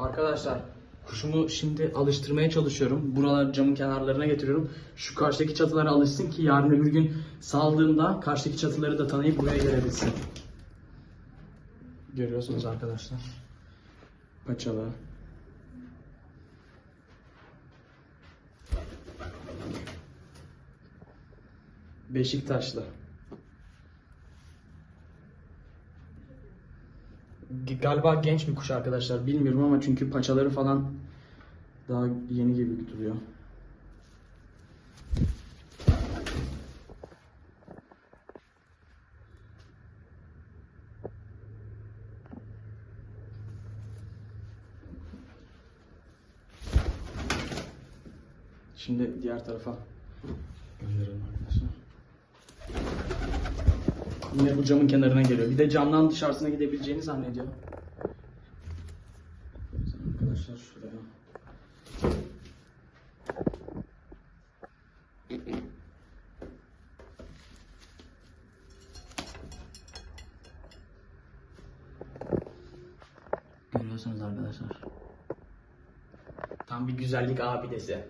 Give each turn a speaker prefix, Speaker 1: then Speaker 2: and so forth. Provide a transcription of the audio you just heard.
Speaker 1: Arkadaşlar kuşumu şimdi alıştırmaya çalışıyorum. Buralar camın kenarlarına getiriyorum. Şu karşıdaki çatılara alışsın ki yarın öbür gün saldığımda karşıdaki çatıları da tanıyıp buraya gelebilsin. Görüyorsunuz arkadaşlar. Paçalı. Beşiktaşlı. Galiba genç bir kuş arkadaşlar. Bilmiyorum ama çünkü paçaları falan daha yeni gibi duruyor. Şimdi diğer tarafa gönderelim arkadaşlar. Yine bu camın kenarına geliyor. Bir de camdan dışarısına gidebileceğini zannediyor. Arkadaşlar şuraya. Görüyorsunuz arkadaşlar. Tam bir güzellik abidesi.